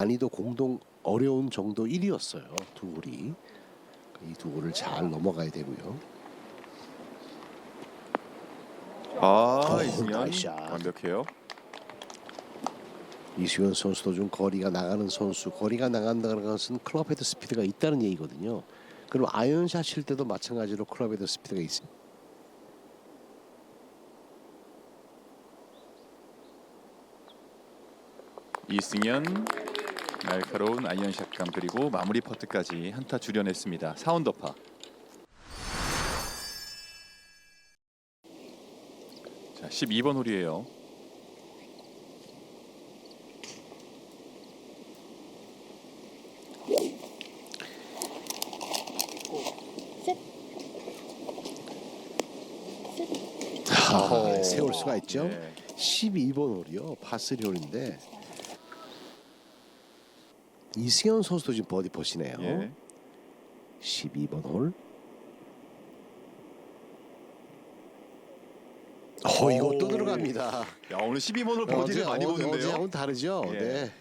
난이도 공동 어려운 정도 1위였어요. 두 홀이. 이 두 홀을 잘 넘어가야 되고요. 아 오, 이승현 나이스 샷. 완벽해요. 이수현 선수도 좀 거리가 나가는 선수, 거리가 나간다는 것은 클럽 헤드 스피드가 있다는 얘기거든요. 그럼 아이언샷 칠 때도 마찬가지로 클럽 헤드 스피드가 있습니다. 이승현 날카로운 아이언 샷감 그리고 마무리 퍼트까지 한타 줄여냈습니다. 사운더파. 자 12번 홀이에요. 아, 세울 수가 있죠. 네. 12번 홀이요. 파3 홀인데 이승현 선수도 지금 버디 퍼시네요. 예. 12번 홀. 어, 이것도 오. 들어갑니다. 야 오늘 12번 홀 버디를 많이 어제, 보는데요. 어제하고는 다르죠. 예. 네.